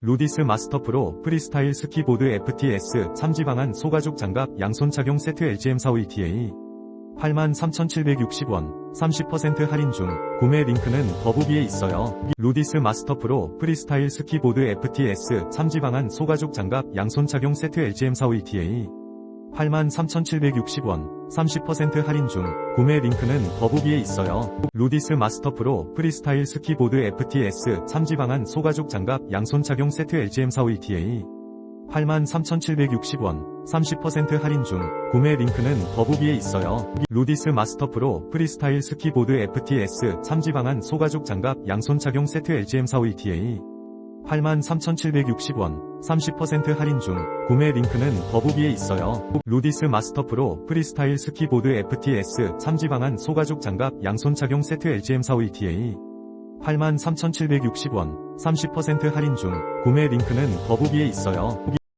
루디스 마스터 프로 프리스타일 스키보드 FTS 3지 방안 소가죽 장갑 양손 착용 세트 LGM452TA 83,760원 30% 할인 중 구매 링크는 더보기에 있어요. 루디스 마스터 프로 프리스타일 스키보드 FTS 3지 방안 소가죽 장갑 양손 착용 세트 LGM452TA 83,760원 30% 할인 중 구매 링크는 더보기에 있어요. 루디스 마스터 프로 프리스타일 스키보드 FTS 3지 방안 소가죽 장갑 양손 착용 세트 LGM452TA 83,760원 30% 할인 중 구매 링크는 더보기에 있어요. 루디스 마스터 프로 프리스타일 스키보드 FTS 3지 방안 소가죽 장갑 양손 착용 세트 LGM452TA 83,760원 30% 할인 중 구매 링크는 더보기에 있어요. 루디스 마스터 프로 프리스타일 스키보드 FTS 3지 방안 소가죽 장갑 양손 착용 세트 LGM452TA 83,760원 30% 할인 중 구매 링크는 더보기에 있어요.